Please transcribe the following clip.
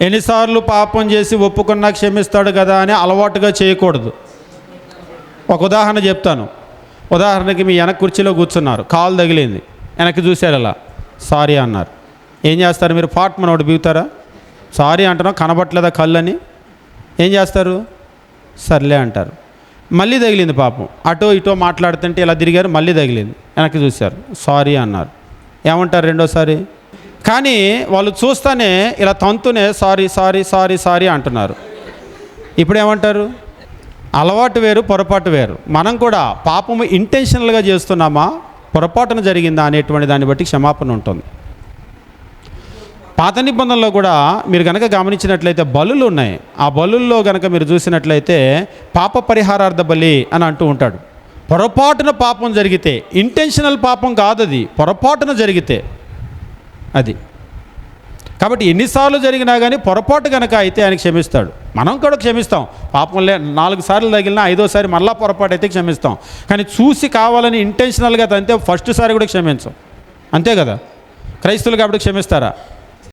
ఎన్నిసార్లు పాపం చేసి ఒప్పుకున్నా క్షమిస్తాడు కదా అని అలవాటుగా చేయకూడదు. ఒక ఉదాహరణ చెప్తాను. ఉదాహరణకి మీ వెనక కుర్చీలో కూర్చున్నారు. కాలు తగిలింది. వెనక్కి చూశారు అలా సారీ అన్నారు. ఏం చేస్తారు? మీరు ఫాట్ మన ఒకటి బీగుతారా? సారీ అంటున్నాం కనబట్లేదా కళ్ళని? ఏం చేస్తారు? సర్లే అంటారు. మళ్ళీ తగిలింది పాపం. అటో ఇటో మాట్లాడుతుంటే ఇలా తిరిగారు మళ్ళీ తగిలింది. వెనక్కి చూశారు. సారీ అన్నారు. ఏమంటారు రెండోసారి? కానీ వాళ్ళు చూస్తానే ఇలా తంతునే సారీ సారీ సారీ సారీ అంటున్నారు. ఇప్పుడు ఏమంటారు అలవాటు వేరు పొరపాటు వేరు. మనం కూడా పాపము ఇంటెన్షనల్గా చేస్తున్నామా? పొరపాటున జరిగిందా అనేటువంటి దాన్ని బట్టి క్షమాపణ ఉంటుంది. పాత నిబంధనలో కూడా మీరు కనుక గమనించినట్లయితే బలులు ఉన్నాయి. ఆ బలుల్లో కనుక మీరు చూసినట్లయితే పాప పరిహారార్థ బలి అని అంటూ ఉంటాడు. పొరపాటున పాపం జరిగితే ఇంటెన్షనల్ పాపం కాదది. పొరపాటున జరిగితే. అది. కాబట్టి ఎన్నిసార్లు జరిగినా కానీ పొరపాటు కనుక అయితే ఆయన క్షమిస్తాడు. మనం కూడా క్షమిస్తాం. పాపం లే నాలుగు సార్లు తగిలినా ఐదోసారి మళ్ళా పొరపాటు అయితే క్షమిస్తాం. కానీ చూసి కావాలని ఇంటెన్షనల్గా తంతే ఫస్ట్ సారి కూడా క్షమించం. అంతే కదా? క్రైస్తువులు కాబట్టి క్షమిస్తారా?